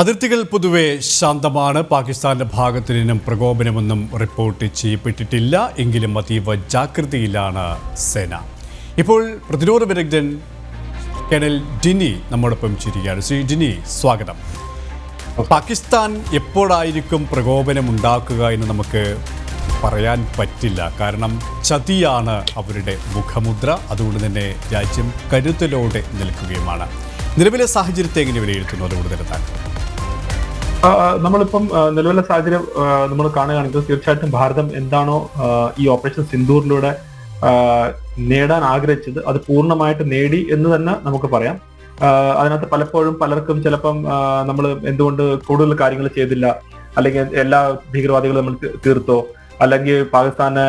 അതിർത്തികൾ പൊതുവെ ശാന്തമാണ്. പാകിസ്ഥാന്റെ ഭാഗത്തു നിന്നും പ്രകോപനമൊന്നും റിപ്പോർട്ട് ചെയ്യപ്പെട്ടിട്ടില്ല. എങ്കിലും അതീവ ജാഗ്രതയിലാണ് സേന. ഇപ്പോൾ പ്രതിരോധ വിദഗ്ധൻ കേണൽ ഡിനി നമ്മോടൊപ്പം ചിരിക്കുകയാണ്. ശ്രീ ഡിനി സ്വാഗതം. പാകിസ്ഥാൻ എപ്പോഴായിരിക്കും പ്രകോപനം ഉണ്ടാക്കുക എന്ന് നമുക്ക് പറയാൻ പറ്റില്ല. കാരണം ചതിയാണ് അവരുടെ മുഖമുദ്ര. അതുകൊണ്ട് തന്നെ രാജ്യം കരുതലോടെ നിൽക്കുകയുമാണ്. നിലവിലെ സാഹചര്യത്തെ എങ്ങനെ വിലയിരുത്തുന്നു? അതുകൊണ്ട് തന്നെ താങ്കൾ. നമ്മളിപ്പം നിലവിലെ സാഹചര്യം നമ്മൾ കാണുകയാണെങ്കിൽ തീർച്ചയായിട്ടും ഭാരതം എന്താണോ ഈ ഓപ്പറേഷൻ സിന്ദൂറിലൂടെ നേടാൻ ആഗ്രഹിച്ചത് അത് പൂർണമായിട്ട് നേടി എന്ന് തന്നെ നമുക്ക് പറയാം. അതിനകത്ത് പലപ്പോഴും പലർക്കും ചിലപ്പം നമ്മൾ എന്തുകൊണ്ട് കൂടുതൽ കാര്യങ്ങൾ ചെയ്തില്ല അല്ലെങ്കിൽ എല്ലാ ഭീകരവാദികളും നമ്മൾ തീർത്തോ അല്ലെങ്കിൽ പാകിസ്ഥാന്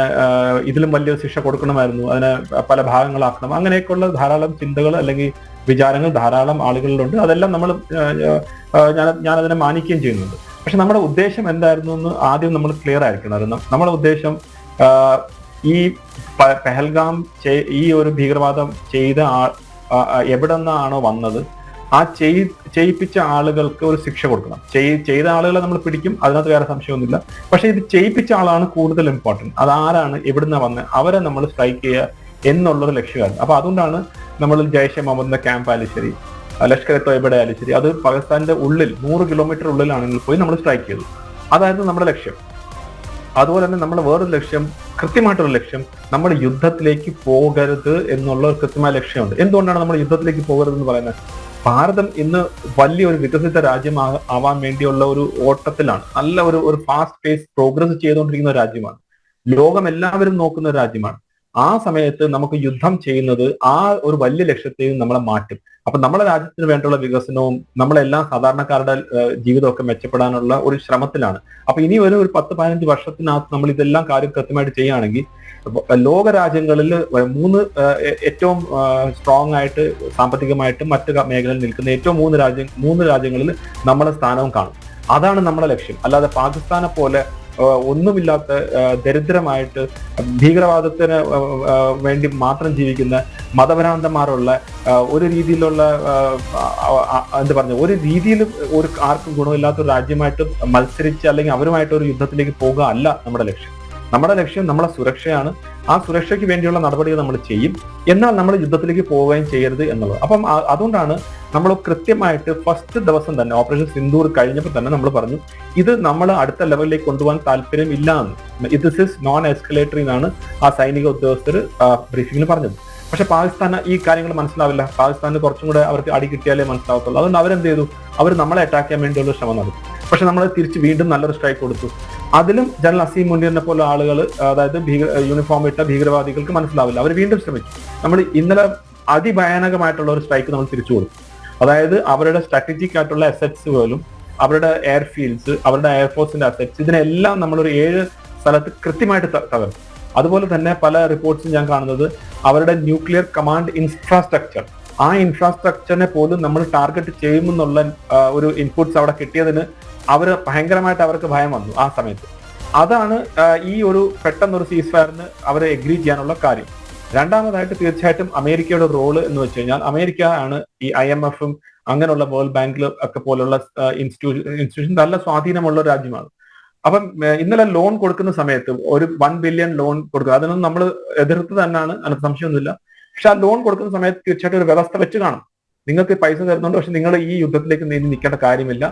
ഇതിലും വലിയ ശിക്ഷ കൊടുക്കണമായിരുന്നു അതിനെ പല ഭാഗങ്ങളാക്കണം അങ്ങനെയൊക്കെയുള്ള ധാരാളം ചിന്തകൾ അല്ലെങ്കിൽ വിചാരങ്ങൾ ധാരാളം ആളുകളിലുണ്ട്. അതെല്ലാം നമ്മൾ ഞാൻ അതിനെ മാനിക്കുകയും ചെയ്യുന്നുണ്ട്. പക്ഷെ നമ്മുടെ ഉദ്ദേശം എന്തായിരുന്നു എന്ന് ആദ്യം നമ്മൾ ക്ലിയർ ആയിരിക്കണം. നമ്മുടെ ഉദ്ദേശം ഈ പെഹൽഗാം ഈ ഒരു ഭീകരവാദം ചെയ്ത എവിടെ നിന്നാണോ വന്നത് ആ ചെയ് ചെയ്യിപ്പിച്ച ആളുകൾക്ക് ഒരു ശിക്ഷ കൊടുക്കണം. ചെയ് ചെയ്ത ആളുകളെ നമ്മൾ പിടിക്കും അതിനകത്ത് വേറെ സംശയമൊന്നുമില്ല. പക്ഷെ ഇത് ചെയ്യിപ്പിച്ച ആളാണ് കൂടുതൽ ഇമ്പോർട്ടന്റ് അത് ആരാണ് എവിടുന്ന വന്ന് അവരെ നമ്മൾ സ്ട്രൈക്ക് ചെയ്യുക എന്നുള്ളൊരു ലക്ഷ്യമാണ്. അപ്പൊ അതുകൊണ്ടാണ് നമ്മൾ ജയ്ഷെ മുഹമ്മദിന്റെ ക്യാമ്പ് ആയാലും ലഷ്കർ എ ആയാലും ശരി അത് പാകിസ്ഥാന്റെ ഉള്ളിൽ നൂറ് കിലോമീറ്റർ ഉള്ളിലാണെങ്കിൽ പോയി നമ്മൾ സ്ട്രൈക്ക് ചെയ്തു അതായിരുന്നു നമ്മുടെ ലക്ഷ്യം. അതുപോലെ തന്നെ നമ്മുടെ വേറൊരു ലക്ഷ്യം കൃത്യമായിട്ടൊരു ലക്ഷ്യം നമ്മൾ യുദ്ധത്തിലേക്ക് പോകരുത് എന്നുള്ള ഒരു കൃത്യമായ ലക്ഷ്യമുണ്ട്. എന്തുകൊണ്ടാണ് നമ്മൾ യുദ്ധത്തിലേക്ക് പോകരുത് എന്ന് പറയുന്നത്? ഭാരതം ഇന്ന് വലിയൊരു വികസിത രാജ്യം ആവാൻ വേണ്ടിയുള്ള ഒരു ഓട്ടത്തിലാണ്. നല്ല ഒരു ഒരു ഫാസ്റ്റ് പേസ് പ്രോഗ്രസ് ചെയ്തുകൊണ്ടിരിക്കുന്ന ഒരു രാജ്യമാണ്. ലോകം എല്ലാവരും നോക്കുന്ന ഒരു രാജ്യമാണ്. ആ സമയത്ത് നമുക്ക് യുദ്ധം ചെയ്യുന്നത് ആ ഒരു വലിയ ലക്ഷ്യത്തെയും നമ്മളെ മാറ്റും. അപ്പൊ നമ്മുടെ രാജ്യത്തിന് വേണ്ടിയുള്ള വികസനവും നമ്മളെല്ലാം സാധാരണക്കാരുടെ ജീവിതമൊക്കെ മെച്ചപ്പെടാനുള്ള ഒരു ശ്രമത്തിലാണ്. അപ്പൊ ഇനി വരും ഒരു പത്ത് പതിനഞ്ച് വർഷത്തിനകത്ത് നമ്മൾ ഇതെല്ലാം കാര്യം കൃത്യമായിട്ട് ചെയ്യുകയാണെങ്കിൽ ലോക രാജ്യങ്ങളിൽ മൂന്ന് ഏറ്റവും സ്ട്രോങ് ആയിട്ട് സാമ്പത്തികമായിട്ടും മറ്റു മേഖലയിൽ നിൽക്കുന്ന ഏറ്റവും മൂന്ന് രാജ്യം മൂന്ന് രാജ്യങ്ങളിൽ നമ്മുടെ സ്ഥാനവും കാണും. അതാണ് നമ്മുടെ ലക്ഷ്യം. അല്ലാതെ പാകിസ്ഥാനെ പോലെ ഒന്നുമില്ലാത്ത ദരിദ്രമായിട്ട് ഭീകരവാദത്തിന് വേണ്ടി മാത്രം ജീവിക്കുന്ന മതഭ്രാന്തന്മാരുള്ള ഒരു രീതിയിലുള്ള എന്ത് പറഞ്ഞു ഒരു രീതിയിൽ ഒരു ആർക്കും ഗുണമില്ലാത്ത ഒരു രാജ്യമായിട്ട് മത്സരിച്ച് അല്ലെങ്കിൽ അവരുമായിട്ട് ഒരു യുദ്ധത്തിലേക്ക് പോകുക അല്ല നമ്മുടെ ലക്ഷ്യം. നമ്മുടെ ലക്ഷ്യം നമ്മളെ സുരക്ഷയാണ്. ആ സുരക്ഷയ്ക്ക് വേണ്ടിയുള്ള നടപടികൾ നമ്മൾ ചെയ്യും. എന്നാൽ നമ്മൾ യുദ്ധത്തിലേക്ക് പോവുകയും ചെയ്യരുത് എന്നുള്ളത്. അപ്പം അതുകൊണ്ടാണ് നമ്മൾ കൃത്യമായിട്ട് ഫസ്റ്റ് ദിവസം തന്നെ ഓപ്പറേഷൻ സിന്ദൂർ കഴിഞ്ഞപ്പോൾ തന്നെ നമ്മൾ പറഞ്ഞു ഇത് നമ്മൾ അടുത്ത ലെവലിലേക്ക് കൊണ്ടുപോകാൻ താല്പര്യം ഇല്ല എന്ന്. ഇത് ഇസ് നോൺ എസ്കലേറ്ററി എന്നാണ് ആ സൈനിക ഉദ്യോഗസ്ഥർ ബ്രീഫിംഗിൽ പറഞ്ഞത്. പക്ഷെ പാകിസ്ഥാന് ഈ കാര്യങ്ങൾ മനസ്സിലാവില്ല. പാകിസ്ഥാന് കുറച്ചും കൂടെ അവർക്ക് അടി കിട്ടിയാലേ മനസ്സിലാവത്തുള്ളൂ. അതുകൊണ്ട് അവരെന്ത് ചെയ്തു? അവർ നമ്മളെ അറ്റാക്ക് ചെയ്യാൻ വേണ്ടിയുള്ള ശ്രമം നടത്തി. പക്ഷെ നമ്മൾ തിരിച്ച് വീണ്ടും നല്ലൊരു സ്ട്രൈക്ക് കൊടുത്തു. അതിലും ജനറൽ അസീം മുനീറിനെ പോലെ ആളുകൾ അതായത് ഭീകര യൂണിഫോം ഇട്ട ഭീകരവാദികൾക്ക് മനസ്സിലാവില്ല. അവർ വീണ്ടും ശ്രമിച്ചു നമ്മൾ ഇന്നലെ അതിഭയാനകമായിട്ടുള്ള ഒരു സ്ട്രൈക്ക് നമ്മൾ തിരിച്ചു കൊടുത്തു. അതായത് അവരുടെ സ്ട്രാറ്റജിക് ആയിട്ടുള്ള അസറ്റ്സ് പോലും അവരുടെ എയർഫീൽഡ്സ് അവരുടെ എയർഫോഴ്സിന്റെ അസറ്റ്സ് ഇതിനെല്ലാം നമ്മളൊരു ഏഴ് സ്ഥലത്ത് കൃത്യമായിട്ട് തകർന്നു അതുപോലെ തന്നെ പല റിപ്പോർട്ട്സും ഞാൻ കാണുന്നത് അവരുടെ ന്യൂക്ലിയർ കമാൻഡ് ഇൻഫ്രാസ്ട്രക്ചർ ആ ഇൻഫ്രാസ്ട്രക്ചറിനെ പോലും നമ്മൾ ടാർഗറ്റ് ചെയ്യുമെന്നുള്ള ഒരു ഇൻപുട്സ് അവിടെ കിട്ടിയതിന് അവർ ഭയങ്കരമായിട്ട് അവർക്ക് ഭയം വന്നു ആ സമയത്ത്. അതാണ് ഈ ഒരു പെട്ടെന്നൊരു സീസ് ഫയറിന് അവർ എഗ്രി ചെയ്യാനുള്ള കാര്യം. രണ്ടാമതായിട്ട് തീർച്ചയായിട്ടും അമേരിക്കയുടെ റോൾ എന്ന് വെച്ച് കഴിഞ്ഞാൽ അമേരിക്ക ആണ് ഈ ഐ എം എഫും അങ്ങനെയുള്ള വേൾഡ് ബാങ്കിൽ ഒക്കെ പോലുള്ള ഇൻസ്റ്റിറ്റ്യൂഷൻ ഇൻസ്റ്റിറ്റ്യൂഷൻ നല്ല സ്വാധീനമുള്ള രാജ്യമാണ്. അപ്പം ഇന്നലെ ലോൺ കൊടുക്കുന്ന സമയത്ത് ഒരു വൺ ബില്യൺ ലോൺ കൊടുക്കുക അതിനൊന്നും നമ്മൾ എതിർത്ത് തന്നെയാണ് അതിനകത്ത് സംശയമൊന്നുമില്ല. പക്ഷെ ആ ലോൺ കൊടുക്കുന്ന സമയത്ത് തീർച്ചയായിട്ടും ഒരു വ്യവസ്ഥ വെച്ച് കാണും. നിങ്ങൾക്ക് പൈസ തരുന്നുണ്ട് പക്ഷെ നിങ്ങൾ ഈ യുദ്ധത്തിലേക്ക് നീങ്ങി നിൽക്കേണ്ട കാര്യമില്ല.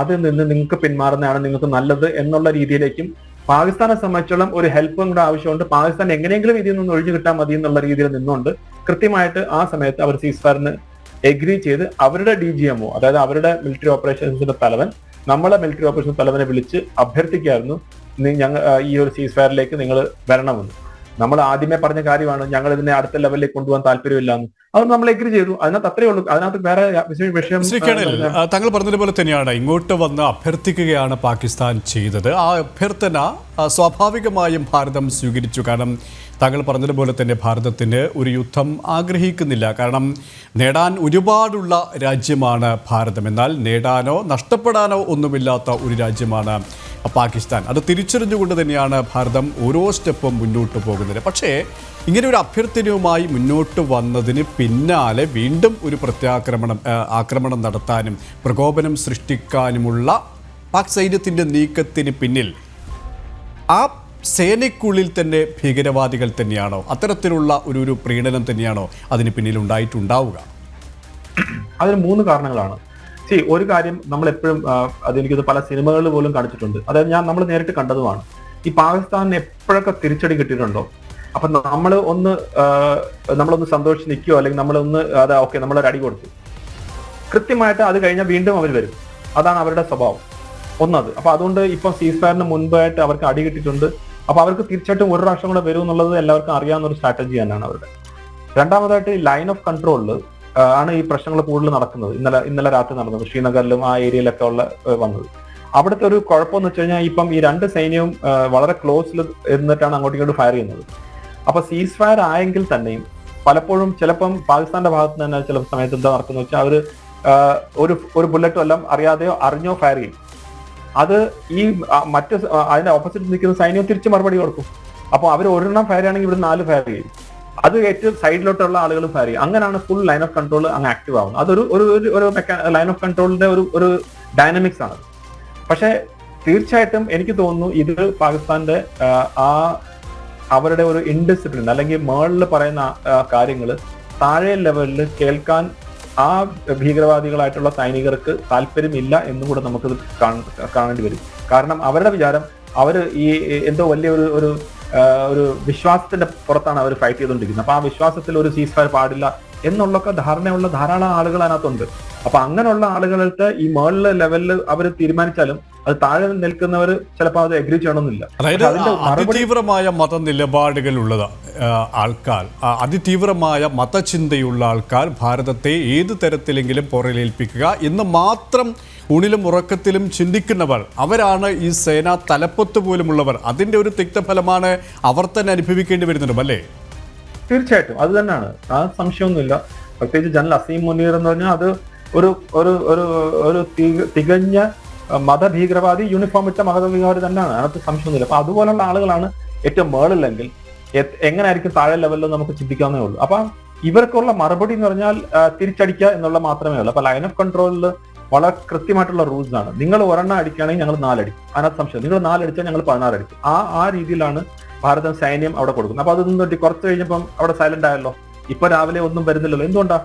അതിൽ നിന്ന് നിങ്ങൾക്ക് പിന്മാറുന്നതാണ് നിങ്ങൾക്ക് നല്ലത് എന്നുള്ള രീതിയിലേക്കും പാകിസ്ഥാനെ സംബന്ധിച്ചോളം ഒരു ഹെൽപ്പും കൂടെ ആവശ്യമുണ്ട്. പാകിസ്ഥാൻ എങ്ങനെയെങ്കിലും ഇതിൽ നിന്ന് ഒഴിഞ്ഞു കിട്ടാൻ മതി എന്നുള്ള രീതിയിൽ നിന്നുകൊണ്ട് കൃത്യമായിട്ട് ആ സമയത്ത് അവർ സീസ്ഫയറിന് എഗ്രി ചെയ്ത് അവരുടെ ഡി ജി എംഒ അതായത് അവരുടെ മിലിറ്ററി ഓപ്പറേഷൻസിന്റെ തലവൻ നമ്മളെ മിലിറ്ററി ഓപ്പറേഷൻ തലവനെ വിളിച്ച് അഭ്യർത്ഥിക്കായിരുന്നു ഞങ്ങൾ ഈ ഒരു സീസ് ഫയറിലേക്ക് നിങ്ങൾ വരണമെന്ന്. നമ്മൾ ആദ്യമേ പറഞ്ഞ കാര്യമാണ് ഞങ്ങൾ ഇതിനെ അടുത്ത ലെവലിലേക്ക് കൊണ്ടുപോകാൻ താല്പര്യമില്ല എന്ന് അത് നമ്മൾ എഗ്രി ചെയ്തു. അതിനകത്ത് അത്രേ ഉള്ളൂ. അതിനകത്ത് വേറെ വിഷയം താങ്കൾ പറഞ്ഞതുപോലെ തന്നെയാണ്. ഇങ്ങോട്ട് വന്ന് അഭ്യർത്ഥിക്കുകയാണ് പാകിസ്ഥാൻ ചെയ്തത്. ആ അഭ്യർത്ഥന സ്വാഭാവികമായും ഭാരതം സ്വീകരിച്ചു. കാരണം താങ്കൾ പറഞ്ഞതുപോലെ തന്നെ ഭാരതത്തിന് ഒരു യുദ്ധം ആഗ്രഹിക്കുന്നില്ല. കാരണം നേടാൻ ഒരുപാടുള്ള രാജ്യമാണ് ഭാരതം. എന്നാൽ നേടാനോ നഷ്ടപ്പെടാനോ ഒന്നുമില്ലാത്ത ഒരു രാജ്യമാണ് പാകിസ്ഥാൻ. അത് തിരിച്ചറിഞ്ഞുകൊണ്ട് തന്നെയാണ് ഭാരതം ഓരോ സ്റ്റെപ്പും മുന്നോട്ട് പോകുന്നത്. പക്ഷേ ഇങ്ങനെ ഒരു അഭ്യർത്ഥനയുമായി മുന്നോട്ട് വന്നതിന് പിന്നാലെ വീണ്ടും ഒരു പ്രത്യാക്രമണം ആക്രമണം നടത്താനും പ്രകോപനം സൃഷ്ടിക്കാനുമുള്ള പാക് സൈന്യത്തിന്റെ നീക്കത്തിന് പിന്നിൽ ആ സേനയ്ക്കുള്ളിൽ തന്നെ ഭീകരവാദികൾ തന്നെയാണോ? അത്തരത്തിലുള്ള ഒരു ഒരു പ്രീണനം തന്നെയാണോ അതിന് പിന്നിൽ ഉണ്ടായിട്ടുണ്ടാവുക അതിന് മൂന്ന് കാരണങ്ങളാണ്. സി ഒരു കാര്യം നമ്മൾ എപ്പോഴും അതെനിക്കത് പല സിനിമകളിൽ പോലും കാണിച്ചിട്ടുണ്ട് അതായത് ഞാൻ നമ്മൾ നേരിട്ട് കണ്ടതുമാണ്. ഈ പാകിസ്ഥാനിന് എപ്പോഴൊക്കെ തിരിച്ചടി കിട്ടിയിട്ടുണ്ടോ? അപ്പൊ നമ്മൾ ഒന്ന് നമ്മളൊന്ന് സന്തോഷിച്ച് നിൽക്കുകയോ അല്ലെങ്കിൽ നമ്മളൊന്ന് അതാ ഓക്കെ നമ്മളൊരു അടി കൊടുത്തു. കൃത്യമായിട്ട് അത് കഴിഞ്ഞാൽ വീണ്ടും അവർ വരും. അതാണ് അവരുടെ സ്വഭാവം. ഒന്നത്. അപ്പൊ അതുകൊണ്ട് ഇപ്പൊ സീസ് ഫയറിന് മുൻപായിട്ട് അവർക്ക് അടി കിട്ടിയിട്ടുണ്ട്. അപ്പൊ അവർക്ക് തീർച്ചയായിട്ടും ഒരു പ്രാവശ്യം കൂടെ വരും എന്നുള്ളത് എല്ലാവർക്കും അറിയാവുന്ന ഒരു സ്ട്രാറ്റജി തന്നെയാണ് അവരുടെ. രണ്ടാമതായിട്ട് ലൈൻ ഓഫ് കൺട്രോളിൽ ആണ് ഈ പ്രശ്നങ്ങൾ കൂടുതൽ നടക്കുന്നത്. ഇന്നലെ ഇന്നലെ രാത്രി നടന്നത്. ശ്രീനഗറിലും ആ ഏരിയയിലൊക്കെ ഉള്ള വന്നത്. അവിടുത്തെ ഒരു കുഴപ്പമെന്ന് വെച്ച് കഴിഞ്ഞാൽ ഇപ്പം ഈ രണ്ട് സൈന്യവും വളരെ ക്ലോസിൽ ഇരുന്നിട്ടാണ് അങ്ങോട്ടും ഇങ്ങോട്ടും ഫയർ ചെയ്യുന്നത്. അപ്പൊ സീസ് ഫയർ ആയെങ്കിൽ തന്നെയും പലപ്പോഴും ചിലപ്പം പാകിസ്ഥാന്റെ ഭാഗത്ത് തന്നെ ചില സമയത്ത് എന്താ നടക്കുന്നത് വെച്ചാൽ അവർ ഒരു ഒരു ബുള്ളറ്റും എല്ലാം അറിയാതെയോ അറിഞ്ഞോ ഫയർ ചെയ്യും. അത് ഈ മറ്റ് അതിന്റെ ഓപ്പോസിറ്റ് നിൽക്കുന്ന സൈന്യം തിരിച്ച് മറുപടി കൊടുക്കും. അപ്പൊ അവർ ഒരെണ്ണം ഫയർ ആണെങ്കിൽ ഇവിടെ നാല് ഫയർ ചെയ്യും. അത് ഏറ്റവും സൈഡിലോട്ടുള്ള ആളുകൾ ഫയർ ചെയ്യും. അങ്ങനെയാണ് ഫുൾ ലൈൻ ഓഫ് കൺട്രോൾ അങ്ങ് ആക്റ്റീവ് ആവുന്നത്. അതൊരു ഒരു ഒരു- ലൈൻ ഓഫ് കൺട്രോളിന്റെ ഒരു ഒരു ഡൈനമിക്സ് ആണ്. പക്ഷേ തീർച്ചയായിട്ടും എനിക്ക് തോന്നുന്നു ഇത് പാകിസ്ഥാന്റെ ആ, അവരുടെ ഒരു ഇൻഡിസിപ്ലിൻ അല്ലെങ്കിൽ മേളിൽ പറയുന്ന കാര്യങ്ങൾ താഴെ ലെവലിൽ കേൾക്കാൻ ആ ഭീകരവാദികളായിട്ടുള്ള സൈനികർക്ക് താല്പര്യമില്ല എന്നും കൂടെ നമുക്ക് കാണേണ്ടി വരും. കാരണം അവരുടെ വിചാരം അവർ ഈ എന്തോ വലിയ ഒരു ഒരു ഒരു വിശ്വാസത്തിന്റെ പുറത്താണ് അവർ ഫൈറ്റ് ചെയ്തുകൊണ്ടിരിക്കുന്നത് അപ്പൊ ആ വിശ്വാസത്തിൽ ഒരു സീസ് ഫയർ പാടില്ല എന്നുള്ളൊക്കെ ധാരണയുള്ള ധാരാളം ആളുകൾ അതിനകത്തുണ്ട്. അപ്പൊ അങ്ങനെയുള്ള ആളുകൾക്ക് ഈ മേളിലെ ലെവലിൽ അവർ തീരുമാനിച്ചാലും അത് താഴെ നിൽക്കുന്നവർ ചിലപ്പോൾ അത് എഗ്രി ചെയ്യണമെന്നില്ല. അതായത് മത നിലപാടുകൾ ഉള്ളത് അതിതീവ്രമായ മതനിലപാടുകളുള്ളത് ആ, ആൾക്കാർ അതിതീവ്രമായ മതചിന്തയുള്ള ആൾക്കാർ ഭാരതത്തെ ഏത് തരത്തിലെങ്കിലും പുറയിലേൽപ്പിക്കുക എന്ന് മാത്രം ഊണിലും ഉറക്കത്തിലും ചിന്തിക്കുന്നവർ അവരാണ് ഈ സേനാ തലപ്പത്ത് പോലുമുള്ളവർ. അതിന്റെ ഒരു തിക്തഫലമാണ് അവർ തന്നെ അനുഭവിക്കേണ്ടി വരുന്നുണ്ട് അല്ലേ? തീർച്ചയായിട്ടും. അത് തന്നെയാണ്. ആ സംശയമൊന്നുമില്ല. പ്രത്യേകിച്ച് ജനറൽ അസീം മുനീർ എന്ന് പറഞ്ഞാൽ അത് ഒരു ഒരു ഒരു ഒരു തികഞ്ഞ മതഭീകരവാദി യൂണിഫോം ഇട്ട മതഭീകരവാദി തന്നെയാണ്. അതിനകത്ത് സംശയമൊന്നുമില്ല. അപ്പൊ അതുപോലുള്ള ആളുകളാണ് ഏറ്റവും മേളില്ലെങ്കിൽ എങ്ങനെയായിരിക്കും താഴെ ലെവലിൽ നമുക്ക് ചിന്തിക്കാവുന്നേ ഉള്ളൂ. അപ്പൊ ഇവർക്കുള്ള മറുപടി എന്ന് പറഞ്ഞാൽ തിരിച്ചടിക്കുക എന്നുള്ള മാത്രമേ ഉള്ളൂ. അപ്പൊ ലൈൻ ഓഫ് കൺട്രോളിൽ വളരെ കൃത്യമായിട്ടുള്ള റൂൾസ് ആണ്. നിങ്ങൾ ഒരെണ്ണം അടിക്കുകയാണെങ്കിൽ ഞങ്ങൾ നാലടിക്കും. അതിനകത്ത് സംശയം നിങ്ങൾ നാലടിച്ചാൽ ഞങ്ങൾ പതിനാറ് അടിക്കും ആ ആ രീതിയിലാണ് ഭാരതം സൈന്യം അവിടെ കൊടുക്കുന്നത്. അപ്പൊ അതൊന്നും തൊട്ടി കുറച്ച് കഴിഞ്ഞപ്പം അവിടെ സൈലന്റ് ആയല്ലോ. ഇപ്പൊ രാവിലെ ഒന്നും വരുന്നില്ലല്ലോ. എന്തുകൊണ്ടാ?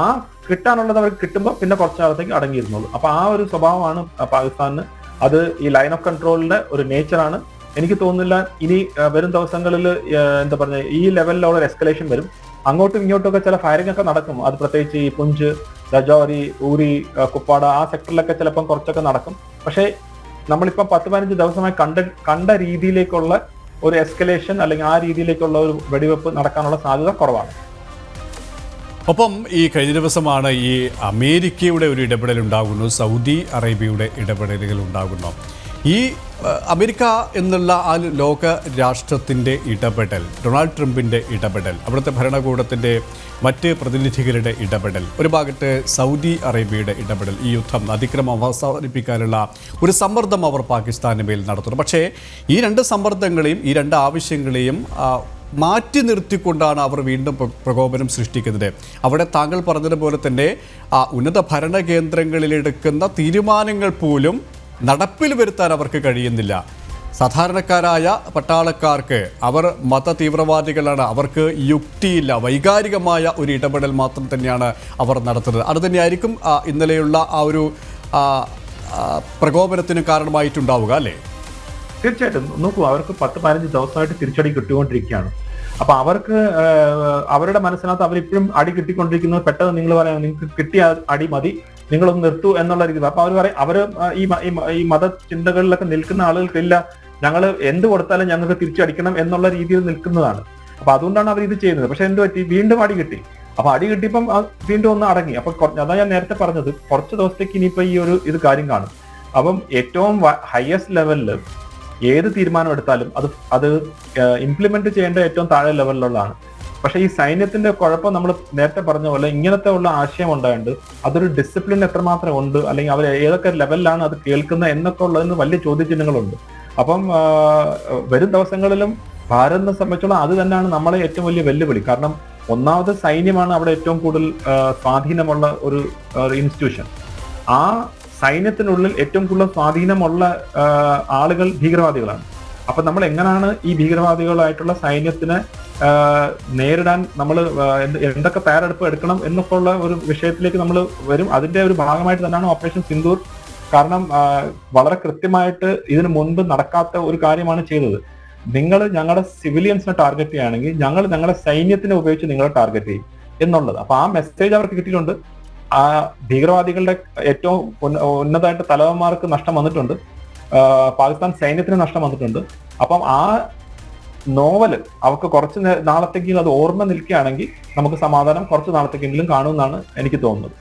ആ കിട്ടാനുള്ളത് അവർക്ക് കിട്ടുമ്പോൾ പിന്നെ കുറച്ച് കാലത്തേക്ക് അടങ്ങിയിരുന്നുള്ളൂ. അപ്പൊ ആ ഒരു സ്വഭാവമാണ് പാകിസ്ഥാനിന്. അത് ഈ ലൈൻ ഓഫ് കൺട്രോളിന്റെ ഒരു നേച്ചറാണ് എനിക്ക് തോന്നുന്നില്ല ഇനി വരും ദിവസങ്ങളിൽ എന്താ പറഞ്ഞ ഈ ലെവലിലുള്ള എസ്കലേഷൻ വരും. അങ്ങോട്ടും ഇങ്ങോട്ടും ഒക്കെ ചില ഫയറിംഗ് ഒക്കെ നടക്കും. അത് പ്രത്യേകിച്ച് ഈ പുഞ്ച് രജൌരി ഊരി കുപ്പാട ആ സെക്ടറിലൊക്കെ ചിലപ്പം കുറച്ചൊക്കെ നടക്കും. പക്ഷേ നമ്മളിപ്പം പത്ത് പതിനഞ്ച് ദിവസമായി കണ്ട കണ്ട രീതിയിലേക്കുള്ള ഒരു എസ്കലേഷൻ അല്ലെങ്കിൽ ആ രീതിയിലേക്കുള്ള ഒരു വെടിവെപ്പ് നടക്കാനുള്ള സാധ്യത കുറവാണ്. ഒപ്പം ഈ കഴിഞ്ഞ ദിവസമാണ് ഈ അമേരിക്കയുടെ ഒരു ഇടപെടൽ ഉണ്ടാകുന്നു സൗദി അറേബ്യയുടെ ഇടപെടലുകൾ ഉണ്ടാകുന്നു. ഈ അമേരിക്ക എന്നുള്ള ആ ലോക രാഷ്ട്രത്തിന്റെ ഇടപെടൽ ഡൊണാൾഡ് ട്രംപിന്റെ ഇടപെടൽ അവിടുത്തെ ഭരണകൂടത്തിന്റെ മറ്റ് പ്രതിനിധികളുടെ ഇടപെടൽ ഒരു ഭാഗത്ത് സൗദി അറേബ്യയുടെ ഇടപെടൽ ഈ യുദ്ധം അതിക്രമം അവസാനിപ്പിക്കാനുള്ള ഒരു സമ്മർദ്ദം അവർ പാകിസ്ഥാന് മേൽ നടത്തുന്നു. പക്ഷേ ഈ രണ്ട് സമ്മർദ്ദങ്ങളെയും ഈ രണ്ട് ആവശ്യങ്ങളെയും മാറ്റി നിർത്തിക്കൊണ്ടാണ് അവർ വീണ്ടും പ്രകോപനം സൃഷ്ടിക്കുന്നത്. അവിടെ താങ്കൾ പറഞ്ഞതുപോലെ തന്നെ ആ ഉന്നത ഭരണകേന്ദ്രങ്ങളിലെടുക്കുന്ന തീരുമാനങ്ങൾ പോലും നടപ്പിൽ വരുത്താൻ അവർക്ക് കഴിയുന്നില്ല. സാധാരണക്കാരായ പട്ടാളക്കാർക്ക് അവർ മത തീവ്രവാദികളാണ് അവർക്ക് യുക്തിയില്ല. വൈകാരികമായ ഒരു ഇടപെടൽ മാത്രം തന്നെയാണ് അവർ നടത്തുന്നത്. അതുതന്നെയായിരിക്കും ഇന്നലെയുള്ള ആ ഒരു പ്രകോപനത്തിന് കാരണമായിട്ടുണ്ടാവുക അല്ലേ? തീർച്ചയായിട്ടും. നോക്കൂ അവർക്ക് പത്ത് പതിനഞ്ച് ദിവസമായിട്ട് തിരിച്ചടി കിട്ടിക്കൊണ്ടിരിക്കുകയാണ്. അപ്പൊ അവർക്ക് അവരുടെ മനസ്സിനകത്ത് അവരിപ്പോഴും അടി കിട്ടിക്കൊണ്ടിരിക്കുന്നത് പെട്ടെന്ന് നിങ്ങൾ പറയാം നിങ്ങൾക്ക് കിട്ടിയ അടി മതി. നിങ്ങളൊന്ന് നിർത്തു എന്നുള്ള രീതി അപ്പൊ അവർ പറയും അവർ ഈ ഈ മത ചിന്തകളിലൊക്കെ നിൽക്കുന്ന ആളുകൾക്കില്ല. ഞങ്ങൾ എന്ത് കൊടുത്താലും ഞങ്ങൾക്ക് തിരിച്ചടിക്കണം എന്നുള്ള രീതിയിൽ നിൽക്കുന്നതാണ്. അപ്പൊ അതുകൊണ്ടാണ് അവർ ഇത് ചെയ്യുന്നത്. പക്ഷെ എന്ത് പറ്റി? വീണ്ടും അടി കിട്ടി. അപ്പൊ അടി കിട്ടിയപ്പം വീണ്ടും ഒന്ന് അടങ്ങി. അപ്പൊ അതാ ഞാൻ നേരത്തെ പറഞ്ഞത് കുറച്ച് ദിവസത്തേക്ക് ഇനിയിപ്പോ ഈ ഒരു ഇത് കാര്യം കാണും. അപ്പം ഏറ്റവും ഹയസ്റ്റ് ലെവലിൽ ഏത് തീരുമാനം എടുത്താലും അത് അത് ഇംപ്ലിമെന്റ് ചെയ്യേണ്ട ഏറ്റവും താഴെ ലെവലിലുള്ളതാണ് പക്ഷെ ഈ സൈന്യത്തിന്റെ കുഴപ്പം നമ്മൾ നേരത്തെ പറഞ്ഞ പോലെ ഇങ്ങനത്തെ ഉള്ള ആശയം ഉണ്ടായത് അതൊരു ഡിസിപ്ലിൻ എത്രമാത്രം ഉണ്ട്? അല്ലെങ്കിൽ അവർ ഏതൊക്കെ ലെവലിലാണ് അത് കേൾക്കുന്നത് എന്നൊക്കെ ഉള്ളതിന് വലിയ ചോദ്യചിഹ്നങ്ങളുണ്ട്. അപ്പം വരും ദിവസങ്ങളിലും ഭാരതത്തെ സംബന്ധിച്ചോളം അത് തന്നെയാണ് നമ്മളെ ഏറ്റവും വലിയ വെല്ലുവിളി. കാരണം ഒന്നാമത് സൈന്യമാണ് അവിടെ ഏറ്റവും കൂടുതൽ സ്വാധീനമുള്ള ഒരു ഇൻസ്റ്റിറ്റ്യൂഷൻ ആ സൈന്യത്തിനുള്ളിൽ ഏറ്റവും കൂടുതൽ സ്വാധീനമുള്ള ആളുകൾ ഭീകരവാദികളാണ്. അപ്പൊ നമ്മൾ എങ്ങനെയാണ് ഈ ഭീകരവാദികളായിട്ടുള്ള സൈന്യത്തിനെ നേരിടാൻ നമ്മൾ എന്തൊക്കെ തയ്യാറെടുപ്പ് എടുക്കണം എന്നൊക്കെ ഉള്ള ഒരു വിഷയത്തിലേക്ക് നമ്മൾ വരും. അതിന്റെ ഒരു ഭാഗമായിട്ട് തന്നെയാണ് ഓപ്പറേഷൻ സിന്ദൂർ. കാരണം വളരെ കൃത്യമായിട്ട് ഇതിനു മുൻപ് നടക്കാത്ത ഒരു കാര്യമാണ് ചെയ്തത്. നിങ്ങൾ ഞങ്ങളുടെ സിവിലിയൻസിനെ ടാർഗറ്റ് ചെയ്യുകയാണെങ്കിൽ ഞങ്ങൾ ഞങ്ങളുടെ സൈന്യത്തിനെ ഉപയോഗിച്ച് നിങ്ങളെ ടാർഗറ്റ് ചെയ്യും എന്നുള്ളത്. അപ്പൊ ആ മെസ്സേജ് അവർക്ക് കിട്ടിയിട്ടുണ്ട്. ആ ഭീകരവാദികളുടെ ഏറ്റവും ഉന്ന- ഉന്നതമായിട്ട് തലവന്മാർക്ക് നഷ്ടം വന്നിട്ടുണ്ട്. പാകിസ്ഥാൻ സൈന്യത്തിന് നഷ്ടം വന്നിട്ടുണ്ട്. അപ്പം ആ നോവൽ അവർക്ക് കുറച്ച് നാളത്തേക്കെങ്കിലും അത് ഓർമ്മ നിൽക്കുകയാണെങ്കിൽ നമുക്ക് സമാധാനം കുറച്ച് നാളത്തേക്കെങ്കിലും കാണുമെന്നാണ് എനിക്ക് തോന്നുന്നത്.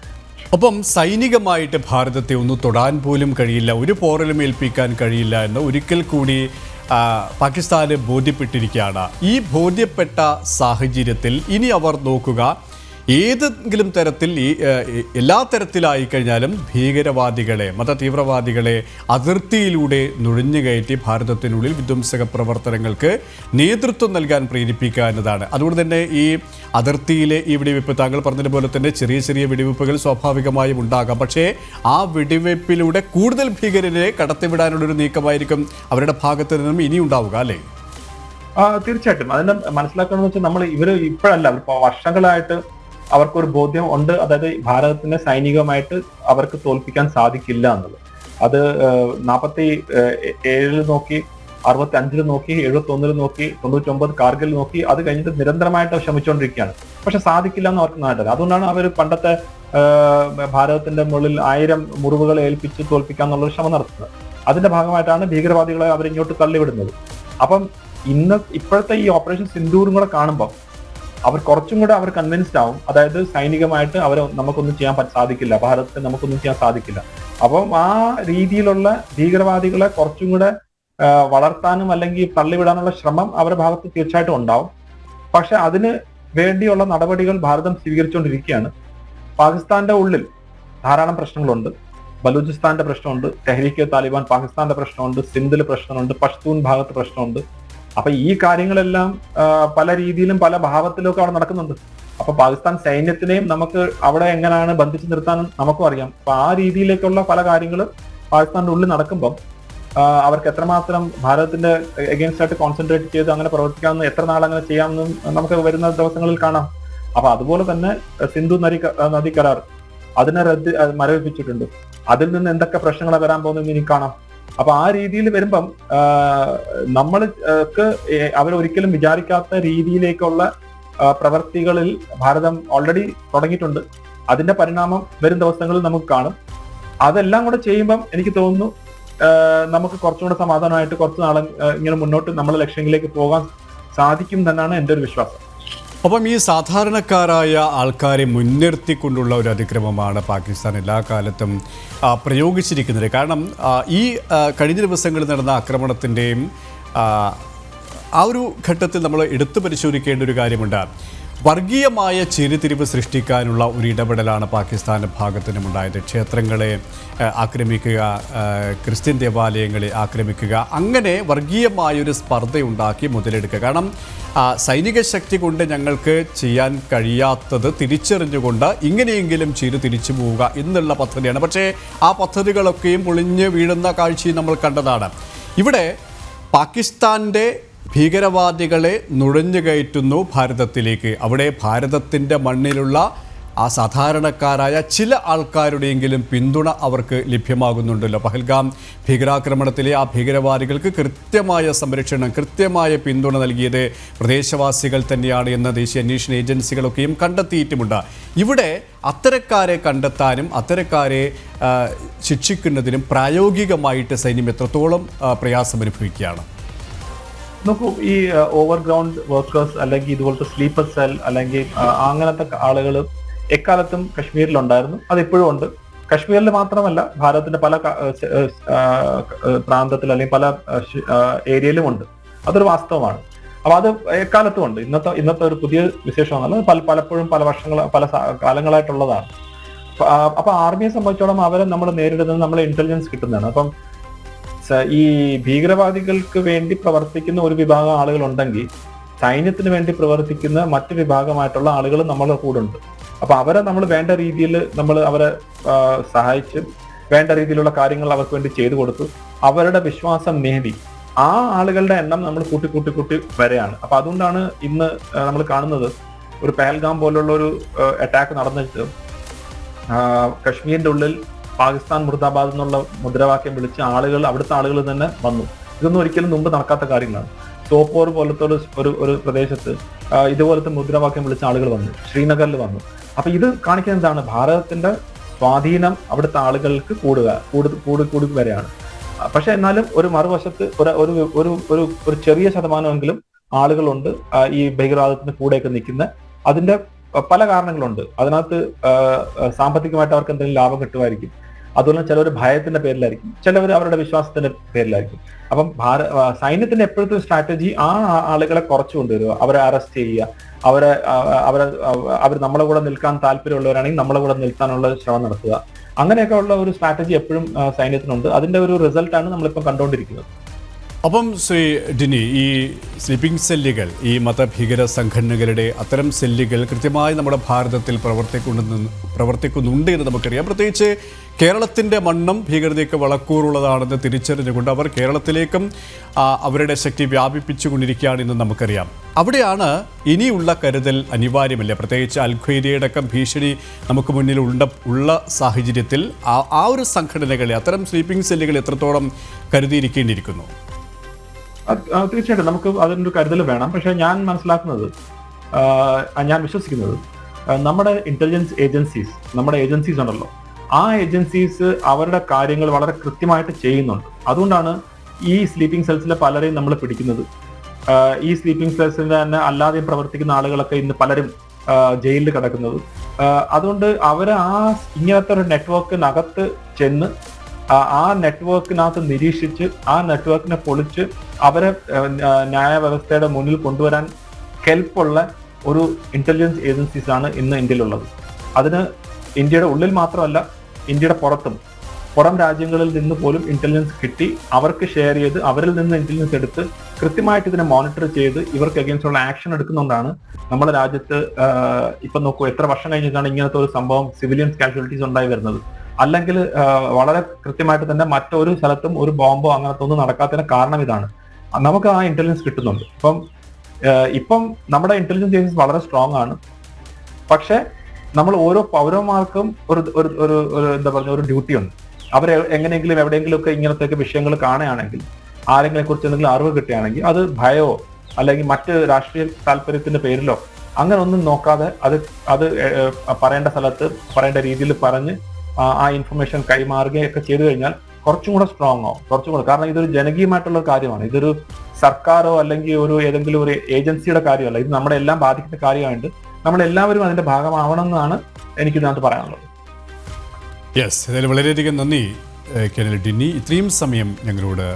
അപ്പം സൈനികമായിട്ട് ഭാരതത്തെ ഒന്ന് തൊടാൻ പോലും കഴിയില്ല ഒരു പോറലും ഏൽപ്പിക്കാൻ കഴിയില്ല എന്ന് ഒരിക്കൽ കൂടി പാകിസ്ഥാന് ബോധ്യപ്പെട്ടിരിക്കുകയാണ്. ഈ ബോധ്യപ്പെട്ട സാഹചര്യത്തിൽ ഇനി അവർ നോക്കുക ഏതെങ്കിലും തരത്തിൽ ഈ എല്ലാ തരത്തിലായി കഴിഞ്ഞാലും ഭീകരവാദികളെ മതതീവ്രവാദികളെ അതിർത്തിയിലൂടെ നുഴഞ്ഞുകയറ്റി ഭാരതത്തിനുള്ളിൽ വിധ്വംസക പ്രവർത്തനങ്ങൾക്ക് നേതൃത്വം നൽകാൻ പ്രേരിപ്പിക്കുക എന്നതാണ്. അതുകൊണ്ട് തന്നെ ഈ അതിർത്തിയിലെ ഈ വെടിവെപ്പ് താങ്കൾ പറഞ്ഞതുപോലെ തന്നെ ചെറിയ ചെറിയ വെടിവെപ്പുകൾ സ്വാഭാവികമായും ഉണ്ടാകാം. പക്ഷേ ആ വെടിവെപ്പിലൂടെ കൂടുതൽ ഭീകരരെ കടത്തിവിടാനുള്ളൊരു നീക്കമായിരിക്കും അവരുടെ ഭാഗത്ത് നിന്നും ഇനി ഉണ്ടാവുക അല്ലേ? തീർച്ചയായിട്ടും. അതിനെ മനസ്സിലാക്കണമെന്ന് വെച്ചാൽ നമ്മൾ ഇവർ ഇപ്പോഴല്ല. ഇപ്പൊ വർഷങ്ങളായിട്ട് അവർക്കൊരു ബോധ്യം ഉണ്ട്. അതായത് ഭാരതത്തിനെ സൈനികമായിട്ട് അവർക്ക് തോൽപ്പിക്കാൻ സാധിക്കില്ല എന്നുള്ളത്. അത് നാൽപ്പത്തി ഏഴിൽ നോക്കി അറുപത്തി അഞ്ചിൽ നോക്കി എഴുപത്തി ഒന്നിൽ നോക്കി തൊണ്ണൂറ്റി ഒമ്പത് കാർഗിൽ നോക്കി അത് കഴിഞ്ഞിട്ട് നിരന്തരമായിട്ട് ശ്രമിച്ചുകൊണ്ടിരിക്കുകയാണ് പക്ഷെ സാധിക്കില്ല എന്ന് അവർക്ക് നാട്ടില്ല അതുകൊണ്ടാണ് അവർ പണ്ടത്തെ ഭാരതത്തിന്റെ മുകളിൽ ആയിരം മുറിവുകൾ ഏൽപ്പിച്ച് തോൽപ്പിക്കാൻ എന്നുള്ള ശ്രമം നടത്തുന്നത്. അതിന്റെ ഭാഗമായിട്ടാണ് ഭീകരവാദികളെ അവർ ഇങ്ങോട്ട് തള്ളിവിടുന്നത്. അപ്പം ഇന്ന് ഇപ്പോഴത്തെ ഈ ഓപ്പറേഷൻ സിന്ദൂറും കൂടെ കാണുമ്പോൾ അവർ കുറച്ചും കൂടെ അവർ കൺവിൻസ്ഡ് ആവും. അതായത് സൈനികമായിട്ട് അവർ നമുക്കൊന്നും ചെയ്യാൻ സാധിക്കില്ല. ഭാരതത്തെ നമുക്കൊന്നും ചെയ്യാൻ സാധിക്കില്ല. അപ്പം ആ രീതിയിലുള്ള ഭീകരവാദികളെ കുറച്ചും കൂടെ വളർത്താനും അല്ലെങ്കിൽ തള്ളിവിടാനുള്ള ശ്രമം അവരുടെ ഭാഗത്ത് തീർച്ചയായിട്ടും ഉണ്ടാവും. പക്ഷെ അതിന് വേണ്ടിയുള്ള നടപടികൾ ഭാരതം സ്വീകരിച്ചുകൊണ്ടിരിക്കുകയാണ്. പാകിസ്ഥാന്റെ ഉള്ളിൽ ധാരാളം പ്രശ്നങ്ങളുണ്ട്. ബലൂചിസ്ഥാന്റെ പ്രശ്നമുണ്ട്. തെഹ്രീക്ക് താലിബാൻ പാകിസ്ഥാന്റെ പ്രശ്നമുണ്ട്. സിന്ധിൽ പ്രശ്നമുണ്ട്. പഷ്തൂൺ ഭാഗത്ത് പ്രശ്നമുണ്ട്. അപ്പൊ ഈ കാര്യങ്ങളെല്ലാം പല രീതിയിലും പല ഭാവത്തിലും ഒക്കെ അവിടെ നടക്കുന്നുണ്ട്. അപ്പൊ പാകിസ്ഥാൻ സൈന്യത്തിനെയും നമുക്ക് അവിടെ എങ്ങനെയാണ് ബന്ധിച്ചു നിർത്താൻ നമുക്കും അറിയാം. അപ്പൊ ആ രീതിയിലേക്കുള്ള പല കാര്യങ്ങളും പാകിസ്ഥാന്റെ ഉള്ളിൽ നടക്കുമ്പോൾ അവർക്ക് എത്രമാത്രം ഭാരതത്തിന്റെ എഗെയിൻസ്റ്റ് ആയിട്ട് കോൺസെൻട്രേറ്റ് ചെയ്ത് അങ്ങനെ പ്രവർത്തിക്കാമെന്ന് എത്ര നാൾ അങ്ങനെ ചെയ്യാമെന്നും നമുക്ക് വരുന്ന ദിവസങ്ങളിൽ കാണാം. അപ്പൊ അതുപോലെ തന്നെ സിന്ധു നദി നദി കരാർ അതിനെ റദ്ദ് മരവിപ്പിച്ചിട്ടുണ്ട്. അതിൽ നിന്ന് എന്തൊക്കെ പ്രശ്നങ്ങളെ വരാൻ പോകുന്നത് ഇനി കാണാം. അപ്പൊ ആ രീതിയിൽ വരുമ്പം നമ്മൾക്ക് അവർ ഒരിക്കലും വിചാരിക്കാത്ത രീതിയിലേക്കുള്ള പ്രവർത്തികളിൽ ഭാരതം ഓൾറെഡി തുടങ്ങിയിട്ടുണ്ട്. അതിന്റെ പരിണാമം വരും ദിവസങ്ങളിൽ നമുക്ക് കാണും. അതെല്ലാം കൂടെ ചെയ്യുമ്പം എനിക്ക് തോന്നുന്നു നമുക്ക് കുറച്ചും കൂടെ സമാധാനമായിട്ട് കുറച്ച് നാളെ ഇങ്ങനെ മുന്നോട്ട് നമ്മുടെ ലക്ഷ്യങ്ങളിലേക്ക് പോകാൻ സാധിക്കും എന്നാണ് എന്റെ ഒരു വിശ്വാസം. അപ്പം ഈ സാധാരണക്കാരായ ആൾക്കാരെ മുൻനിർത്തിക്കൊണ്ടുള്ള ഒരു അതിക്രമമാണ് പാകിസ്ഥാൻ എല്ലാ കാലത്തും പ്രയോഗിച്ചിരിക്കുന്നത്. കാരണം ഈ കഴിഞ്ഞ ദിവസങ്ങളിൽ നടന്ന ആക്രമണത്തിന്റെയും ആ ഒരു ഘട്ടത്തിൽ നമ്മൾ എടുത്തു പരിശോധിക്കേണ്ട ഒരു കാര്യമുണ്ട്. വർഗീയമായ ചേരിതിരിവ് സൃഷ്ടിക്കാനുള്ള ഒരു ഇടപെടലാണ് പാകിസ്ഥാന്റെ ഭാഗത്തു നിന്നുണ്ടായത് ക്ഷേത്രങ്ങളെ ആക്രമിക്കുക ക്രിസ്ത്യൻ ദേവാലയങ്ങളെ ആക്രമിക്കുക അങ്ങനെ വർഗീയമായൊരു സ്പർദ്ധയുണ്ടാക്കി മുതലെടുക്കുക. കാരണം സൈനിക ശക്തി കൊണ്ട് ഞങ്ങൾക്ക് ചെയ്യാൻ കഴിയാത്തത് തിരിച്ചറിഞ്ഞുകൊണ്ട് ഇങ്ങനെയെങ്കിലും ചെയ്ത് തിരിച്ചു പോവുക എന്നുള്ള പദ്ധതിയാണ്. പക്ഷേ ആ പദ്ധതികളൊക്കെയും പൊളിഞ്ഞ് വീഴുന്ന കാഴ്ചയും നമ്മൾ കണ്ടതാണ്. ഇവിടെ പാകിസ്ഥാന്റെ ഭീകരവാദികളെ നുഴഞ്ഞു കയറ്റുന്നു ഭാരതത്തിലേക്ക്. അവിടെ ഭാരതത്തിന്റെ മണ്ണിലുള്ള ആ സാധാരണക്കാരായ ചില ആൾക്കാരുടെയെങ്കിലും പിന്തുണ അവർക്ക് ലഭ്യമാകുന്നുണ്ടല്ലോ. പഹൽഗാം ഭീകരാക്രമണത്തിലെ ആ ഭീകരവാദികൾക്ക് കൃത്യമായ സംരക്ഷണം കൃത്യമായ പിന്തുണ നൽകിയത് പ്രദേശവാസികൾ തന്നെയാണ് എന്ന് ദേശീയ അന്വേഷണ ഏജൻസികളൊക്കെയും കണ്ടെത്തിയിട്ടുമുണ്ട്. ഇവിടെ അത്തരക്കാരെ കണ്ടെത്താനും അത്തരക്കാരെ ശിക്ഷിക്കുന്നതിനും പ്രായോഗികമായിട്ട് സൈന്യം എത്രത്തോളം ആ, പ്രയാസം അനുഭവിക്കുകയാണ് നോക്കൂ ഈ ഓവർഗ്രൗണ്ട് വർക്കേഴ്സ് അല്ലെങ്കിൽ ഇതുപോലത്തെ സ്ലീപ്പർ സെൽ അല്ലെങ്കിൽ അങ്ങനത്തെ ആളുകൾ എക്കാലത്തും കശ്മീരിലുണ്ടായിരുന്നു. അത് ഇപ്പോഴും ഉണ്ട്. കശ്മീരിൽ മാത്രമല്ല ഭാരതത്തിന്റെ പല പ്രാന്തത്തിൽ അല്ലെങ്കിൽ പല ഏരിയയിലും ഉണ്ട്. അതൊരു വാസ്തവമാണ്. അപ്പൊ അത് എക്കാലത്തും ഉണ്ട്. ഇന്നത്തെ ഇന്നത്തെ ഒരു പുതിയ വിശേഷം പല പലപ്പോഴും പല വർഷങ്ങൾ പല കാലങ്ങളായിട്ടുള്ളതാണ്. അപ്പൊ ആർമിയെ സംബന്ധിച്ചോളം അവരെ നമ്മൾ നേരിടുന്നത് നമ്മളെ ഇന്റലിജൻസ് കിട്ടുന്നതാണ്. അപ്പം ഈ ഭീകരവാദികൾക്ക് വേണ്ടി പ്രവർത്തിക്കുന്ന ഒരു വിഭാഗം ആളുകൾ ഉണ്ടെങ്കിൽ സൈന്യത്തിന് വേണ്ടി പ്രവർത്തിക്കുന്ന മറ്റു വിഭാഗമായിട്ടുള്ള ആളുകൾ നമ്മളെ കൂടെ ഉണ്ട്. അപ്പൊ അവരെ നമ്മൾ വേണ്ട രീതിയിൽ നമ്മൾ അവരെ സഹായിച്ച് വേണ്ട രീതിയിലുള്ള കാര്യങ്ങൾ അവർക്ക് വേണ്ടി ചെയ്തു കൊടുത്തു അവരുടെ വിശ്വാസം നേടി ആ ആളുകളുടെ എണ്ണം നമ്മൾ കൂട്ടി കൂട്ടി കൂട്ടി വരെയാണ്. അപ്പൊ അതുകൊണ്ടാണ് ഇന്ന് നമ്മൾ കാണുന്നത് ഒരു പഹൽഗാം പോലുള്ള ഒരു അറ്റാക്ക് നടന്നിട്ട് കശ്മീരിന്റെ ഉള്ളിൽ പാകിസ്ഥാൻ മുർദാബാദ് എന്നുള്ള മുദ്രാവാക്യം വിളിച്ച് ആളുകൾ അവിടുത്തെ ആളുകൾ തന്നെ വന്നു. ഇതൊന്നും ഒരിക്കലും മുമ്പ് നടക്കാത്ത കാര്യങ്ങളാണ്. സോപ്പോർ പോലത്തെ ഒരു ഒരു പ്രദേശത്ത് ഇതുപോലത്തെ മുദ്രാവാക്യം വിളിച്ച ആളുകൾ വന്നു. ശ്രീനഗറിൽ വന്നു. അപ്പൊ ഇത് കാണിക്കുന്നത് എന്താണ്? ഭാരതത്തിന്റെ സ്വാധീനം അവിടുത്തെ ആളുകൾക്ക് കൂടുക കൂടു കൂടി കൂടി വരെയാണ്. പക്ഷെ എന്നാലും ഒരു മറുവശത്ത് ഒരു ഒരു ഒരു ഒരു ഒരു ചെറിയ ശതമാനമെങ്കിലും ആളുകളുണ്ട് ഈ ഭീകരവാദത്തിന് കൂടെയൊക്കെ നിൽക്കുന്ന. അതിന്റെ പല കാരണങ്ങളുണ്ട്. അതിനകത്ത് സാമ്പത്തികമായിട്ട് അവർക്ക് എന്തെങ്കിലും ലാഭം കിട്ടുമായിരിക്കും. അതുപോലെ ചിലവർ ഭയത്തിന്റെ പേരിലായിരിക്കും ചിലവർ അവരുടെ വിശ്വാസത്തിന്റെ പേരിലായിരിക്കും. അപ്പം ഭാര സൈന്യത്തിന്റെ എപ്പോഴത്തെ സ്ട്രാറ്റജി ആ ആളുകളെ കുറച്ചു കൊണ്ടുവരിക അവരെ അറസ്റ്റ് ചെയ്യുക അവരെ അവരെ അവർ നമ്മളെ കൂടെ നിൽക്കാൻ താല്പര്യമുള്ളവരാണെങ്കിൽ നമ്മളെ കൂടെ നിൽക്കാനുള്ള ശ്രമം നടത്തുക. അങ്ങനെയൊക്കെ ഉള്ള ഒരു സ്ട്രാറ്റജി എപ്പോഴും സൈന്യത്തിനുണ്ട്. അതിന്റെ ഒരു റിസൾട്ടാണ് നമ്മളിപ്പോൾ കണ്ടുകൊണ്ടിരിക്കുന്നത്. അപ്പം ശ്രീ ഡിനി ഈ സ്ലീപ്പിംഗ് സെല്ലുകൾ ഈ മതഭീകര സംഘടനകളുടെ അത്തരം സെല്ലുകൾ കൃത്യമായി നമ്മുടെ ഭാരതത്തിൽ പ്രവർത്തിക്കുന്നുണ്ടെന്ന് പ്രവർത്തിക്കുന്നുണ്ട് എന്ന് നമുക്കറിയാം. പ്രത്യേകിച്ച് കേരളത്തിന്റെ മണ്ണും ഭീകരതയ്ക്ക് വളക്കൂറുള്ളതാണെന്ന് തിരിച്ചറിഞ്ഞുകൊണ്ട് അവർ കേരളത്തിലേക്കും അവരുടെ ശക്തി വ്യാപിപ്പിച്ചുകൊണ്ടിരിക്കുകയാണ് എന്ന് നമുക്കറിയാം. അവിടെയാണ് ഇനിയുള്ള കരുതൽ അനിവാര്യമല്ല. പ്രത്യേകിച്ച് അൽഖ്വയ്ദയുടെ ഭീഷണി നമുക്ക് മുന്നിൽ ഉണ്ട ഉള്ള സാഹചര്യത്തിൽ ആ ഒരു സംഘടനകളെ അത്തരം സ്ലീപ്പിംഗ് സെല്ലുകൾ എത്രത്തോളം കരുതിയിരിക്കേണ്ടിയിരിക്കുന്നു? തീർച്ചയായിട്ടും നമുക്ക് അതിന്റെ ഒരു കരുതൽ വേണം. പക്ഷെ ഞാൻ മനസ്സിലാക്കുന്നത് ഞാൻ വിശ്വസിക്കുന്നത് നമ്മുടെ ഇന്റലിജൻസ് ഏജൻസീസ് നമ്മുടെ ഏജൻസീസ് ഉണ്ടല്ലോ. ആ ഏജൻസീസ് അവരുടെ കാര്യങ്ങൾ വളരെ കൃത്യമായിട്ട് ചെയ്യുന്നുണ്ട്. അതുകൊണ്ടാണ് ഈ സ്ലീപ്പിംഗ് സെൽസിലെ പലരെയും നമ്മൾ പിടിക്കുന്നത്. ഈ സ്ലീപ്പിംഗ് സെൽസിന്റെ തന്നെ അല്ലാതെയും പ്രവർത്തിക്കുന്ന ആളുകളൊക്കെ ഇന്ന് പലരും ജയിലിൽ കിടക്കുന്നത്. അതുകൊണ്ട് അവർ ആ ഇങ്ങനത്തെ ഒരു നെറ്റ്വർക്കിനകത്ത് ചെന്ന് ആ- നെറ്റ്വർക്കിനകത്ത് നിരീക്ഷിച്ച് ആ നെറ്റ്വർക്കിനെ പൊളിച്ച് അവരെ ന്യായവ്യവസ്ഥയുടെ മുന്നിൽ കൊണ്ടുവരാൻ ഹെൽപ്പുള്ള ഒരു ഇന്റലിജൻസ് ഏജൻസീസ് ആണ് ഇന്ന് ഇന്ത്യയിലുള്ളത്. അതിന് ഇന്ത്യയുടെ ഉള്ളിൽ മാത്രമല്ല ഇന്ത്യയുടെ പുറത്തും. പുറം രാജ്യങ്ങളിൽ നിന്ന് പോലും ഇന്റലിജൻസ് കിട്ടി അവർക്ക് ഷെയർ ചെയ്ത് അവരിൽ നിന്ന് ഇന്റലിജൻസ് എടുത്ത് കൃത്യമായിട്ട് ഇതിനെ മോണിറ്റർ ചെയ്ത് ഇവർക്ക് അഗേൻസ്റ്റ് ഉള്ള ആക്ഷൻ എടുക്കുന്നതുകൊണ്ടാണ് നമ്മുടെ രാജ്യത്ത് ഇപ്പൊ നോക്കൂ എത്ര വർഷം കഴിഞ്ഞിട്ടാണ് ഇങ്ങനത്തെ ഒരു സംഭവം സിവിലിയൻസ് കാഷ്വാലിറ്റീസ് ഉണ്ടായി വരുന്നത്? അല്ലെങ്കിൽ വളരെ കൃത്യമായിട്ട് തന്നെ മറ്റൊരു സ്ഥലത്തും ഒരു ബോംബോ അങ്ങനത്തെ ഒന്നും നടക്കാത്തതിന് കാരണം ഇതാണ്. നമുക്ക് ആ ഇന്റലിജൻസ് കിട്ടുന്നുണ്ട്. ഇപ്പം ഇപ്പം നമ്മുടെ ഇന്റലിജൻസ് ഏജൻസ് വളരെ സ്ട്രോങ് ആണ്. പക്ഷെ നമ്മൾ ഓരോ പൗരന്മാർക്കും ഒരു ഒരു ഒരു എന്താ പറയുക ഒരു ഡ്യൂട്ടി ഉണ്ട്. അവരെ എങ്ങനെയെങ്കിലും എവിടെയെങ്കിലും ഒക്കെ ഇങ്ങനത്തെ വിഷയങ്ങൾ കാണുകയാണെങ്കിൽ ആരെങ്കിലും കുറിച്ച് എന്തെങ്കിലും അറിവ് കിട്ടുകയാണെങ്കിൽ അത് ഭയോ അല്ലെങ്കിൽ മറ്റ് രാഷ്ട്രീയ താല്പര്യത്തിന്റെ പേരിലോ അങ്ങനെ ഒന്നും നോക്കാതെ അത് അത് പറയേണ്ട സ്ഥലത്ത് പറയേണ്ട രീതിയിൽ പറഞ്ഞ് ആ ഇൻഫർമേഷൻ കൈമാറുകയൊക്കെ ചെയ്തു കഴിഞ്ഞാൽ കുറച്ചും കൂടെ സ്ട്രോങ് ആവും കുറച്ചും കൂടെ. കാരണം ഇതൊരു ജനകീയമായിട്ടുള്ള കാര്യമാണ്. ഇതൊരു സർക്കാരോ അല്ലെങ്കിൽ ഒരു ഏതെങ്കിലും ഒരു ഏജൻസിയുടെ കാര്യമല്ല. ഇത് നമ്മുടെ എല്ലാം ബാധിക്കുന്ന കാര്യമായിട്ട് നമ്മൾ എല്ലാവരും അതിന്റെ ഭാഗമാവണം എന്നാണ് എനിക്ക് ഇതിനകത്ത് പറയാനുള്ളത്. യെസ് ഏതായാലും വളരെയധികം നന്ദി കേരള ഡിന്നി. ഇത്രയും സമയം ഞങ്ങളോട്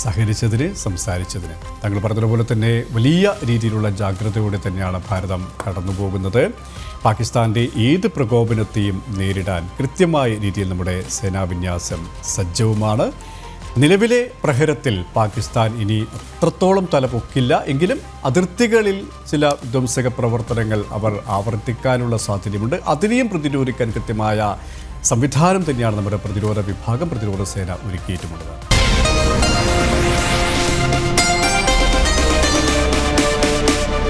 സഹകരിച്ചതിന് സംസാരിച്ചതിന്. താങ്കൾ പറഞ്ഞതുപോലെ തന്നെ വലിയ രീതിയിലുള്ള ജാഗ്രതയോടെ തന്നെയാണ് ഭാരതം കടന്നു പോകുന്നത് പാകിസ്ഥാന്റെ ഏത് പ്രകോപനത്തെയും നേരിടാൻ കൃത്യമായ രീതിയിൽ നമ്മുടെ സേനാവിന്യാസം സജ്ജവുമാണ്. നിലവിലെ പ്രഹരത്തിൽ പാകിസ്ഥാൻ ഇനി അത്രത്തോളം തലപൊക്കില്ല. എങ്കിലും അതിർത്തികളിൽ ചില വിധ്വംസക പ്രവർത്തനങ്ങൾ അവർ ആവർത്തിക്കാനുള്ള സാധ്യതയുണ്ട് അതിനെയും പ്രതിരോധിക്കാൻ കൃത്യമായ സംവിധാനം തന്നെയാണ് നമ്മുടെ പ്രതിരോധ വിഭാഗം പ്രതിരോധ സേന ഒരുക്കിയിട്ടുമുള്ളത്.